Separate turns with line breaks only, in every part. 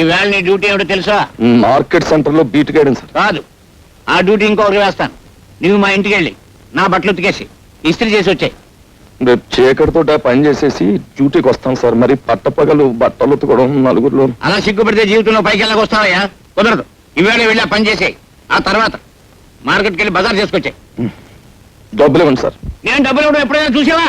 ఈవేళ నీ డ్యూటీ ఏమిటో తెలుసా?
మార్కెట్ సెంటర్లో బీట్ గైడెన్స్ సార్
కాదు. ఆ డ్యూటీ ఇంకొకరికి వేస్తాను. నువ్వు మా ఇంటికి వెళ్ళి నా బట్టలు ఉతికేసి ఇస్త్రీ చేసి వచ్చాయి.
రేపు చీకటితో పని చేసేసి డ్యూటీకి వస్తాం సార్. మరి పట్టపగలు బట్టలు ఉతకడం నలుగురిలో.
అలా సిగ్గుపడితే జీవితంలో పైకి వెళ్ళక వస్తావయ్యా? కుదరదు. ఈవేళ వెళ్ళి ఆ పని చేసేయి. ఆ తర్వాత మార్కెట్కి వెళ్ళి బజార్ చేసుకొచ్చాయి.
డబ్బులు ఇవ్వండి సార్.
నేను డబ్బులు ఇవ్వడం ఎప్పుడైనా చూసావా?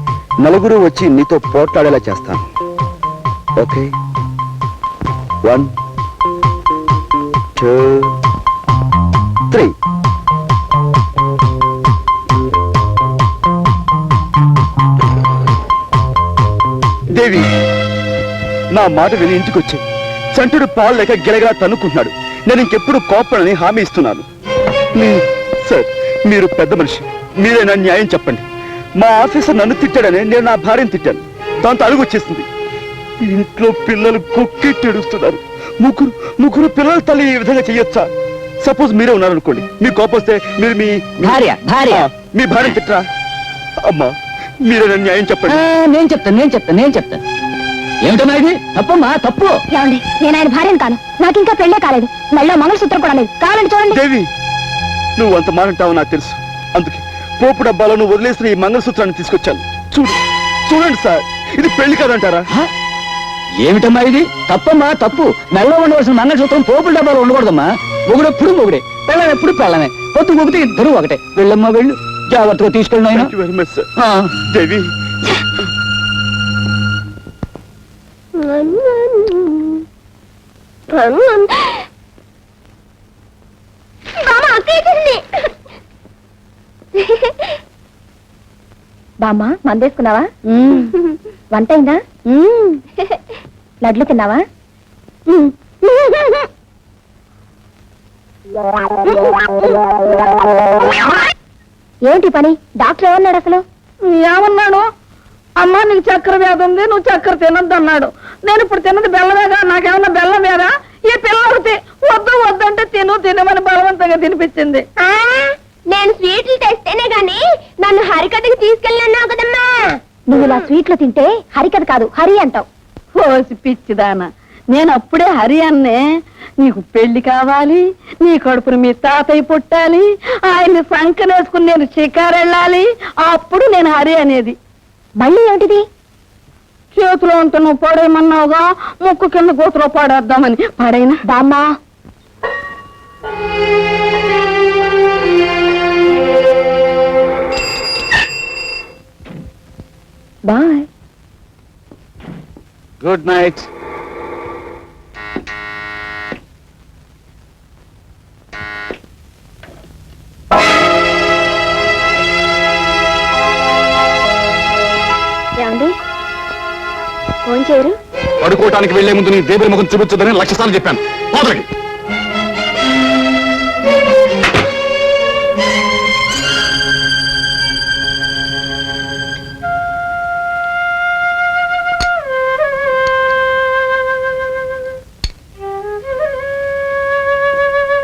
నలుగురు వచ్చి నీతో పోట్లాడేలా చేస్తాను. Okay? One two three. Devi నా మాట విని ఇంటికి వచ్చి చంటుడు పాలు లేక గిలగిలా తన్నుకుంటున్నాడు. నేను ఇంకెప్పుడు కోపడని హామీ ఇస్తున్నాను. సార్ మీరు పెద్ద మనిషి. మీరే నా న్యాయం చెప్పండి. మా ఆఫీసర్ నన్ను తిట్టాడని నేను నా భార్యను తిట్టాను. దాంతో అడుగు వచ్చేసింది. ఇంట్లో పిల్లలు కొక్కెట్టి ఏడుస్తున్నారు. ముగ్గురు ముగ్గురు పిల్లల తల్లి ఈ విధంగా చెయ్యొచ్చా? సపోజ్ మీరే ఉన్నారనుకోండి. మీ కోపం వస్తే మీరు మీ
భార్య, భార్య.
మీ భార్య తిట్టరా? అమ్మా మీరే న్యాయం
ఆ,
చెప్పండి
నేను చెప్తాను నేను చెప్తాను నేను చెప్తాను. ఏమిటమ్మా ఇది? తప్పమ్మా తప్పు.
ఏమండి నేను ఆయన భార్యను కాను. నాకు ఇంకా పెళ్ళే కాలేదు. మెళ్ళో మంగళసూత్రం కూడా లేదు. కావాలండి చూడండి.
దేవి నువ్వు అంత మారంటావు నాకు తెలుసు. అందుకే. పోపు డబ్బాలో నువ్వు వదిలేసిన ఈ మంగళసూత్రాన్ని తీసుకొచ్చాను. చూడు చూడండి సార్ ఇది పెళ్ళి కాదంటారా?
ఏమిటమ్మా ఇది? తప్పమ్మా తప్పు. మెల్ల ఉండవలసిన మంగళసూత్రం పోపుల డబ్బాలో ఉండకూడదమ్మా. మొగుడు ఎప్పుడు మొగుడే. పెళ్ళం ఎప్పుడు పెళ్ళమే. పొత్తు మొగితే ఇద్దరు ఒకటే. వెళ్ళమ్మా వెళ్ళు. జాగ్రత్తగా తీసుకెళ్ళిన
దేవి
బామ్మ అక్కేసింది బామ్మ మందేసుకున్నావా? వంట అయిందా లడ్లు తిన్నావా? ఏంటి పని? డాక్టర్ ఏమన్నాడు అసలు?
ఏమన్నాడు? అమ్మా నీకు చక్కెర వ్యాధి ఉంది నువ్వు చక్కెర తినొద్దు అన్నాడు నేను ఇప్పుడు తిన్నది బెల్లమేగా? నాకేమన్నా బెల్లం వేరా ఈ పిల్లలకి వద్దు వద్దు అంటే తిను తినమని బలవంతంగా తినిపించింది.
ఆ, నేను స్వీట్లు తెస్తేనే గాని నన్ను హరికథకి తీసుకెళ్ళన్నావు కదమ్మా. నువ్వు ఇలా స్వీట్లు తింటే హరికథ కాదు హరి అంటావు.
ఓసి పిచ్చిదాన నేను అప్పుడే హరి అన్నే. నీకు పెళ్ళి కావాలి నీ కడుపును మీ తాతయ్య పుట్టాలి ఆయన్ని సంకనేసుకుని నేను షికారు వెళ్ళాలి అప్పుడు నేను హరి అనేది.
మళ్ళీ ఏమిటిది?
చేతిలో ఉంటే నువ్వు పడేయమన్నావుగా ముక్కు కింద కూతురు పడేద్దామని. పడైనా?
బామ్మా.
గుడ్ నైట్
ఏమండి? ఫోన్ చేయరు?
పడుకోవటానికి వెళ్ళే ముందు నీ దేవుడి ముఖం చూపించదని లక్ష సార్లు చెప్పాను. పోదలకి.